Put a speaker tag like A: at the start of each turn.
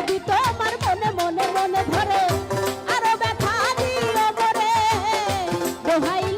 A: যদি মনে মনে মনে ধরে। আরও ব্যথা দিও করে দোহাই